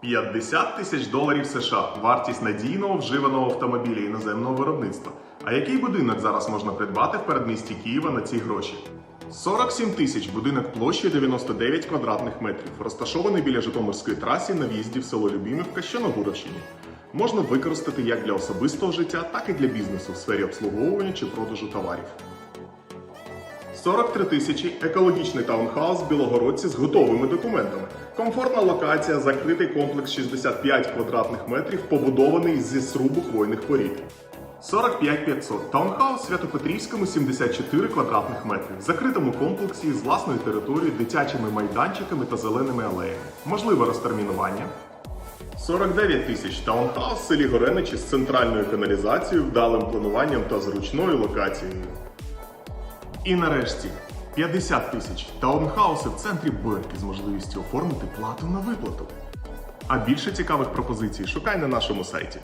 50 тисяч доларів США вартість надійного вживаного автомобіля іноземного виробництва. А який будинок зараз можна придбати в передмісті Києва на ці гроші? 47 тисяч будинок площею 99 квадратних метрів, розташований біля Житомирської траси на в'їзді в село Любімівка, що на Гуровщині. Можна використати як для особистого життя, так і для бізнесу в сфері обслуговування чи продажу товарів. 43 тисячі екологічний таунхаус в Білогородці з готовими документами. Комфортна локація, закритий комплекс 65 квадратних метрів, побудований зі срубу хвойних порід. 45 500. Таунхаус в Святопетрівському 74 квадратних метрів. В закритому комплексі з власною територією, дитячими майданчиками та зеленими алеями. Можливе розтермінування. 49 тисяч таунхаус в селі Гореничі з центральною каналізацією, вдалим плануванням та зручною локацією. І нарешті 50 тисяч таунхауси в центрі Берки з можливістю оформити плату на виплату. А більше цікавих пропозицій шукай на нашому сайті.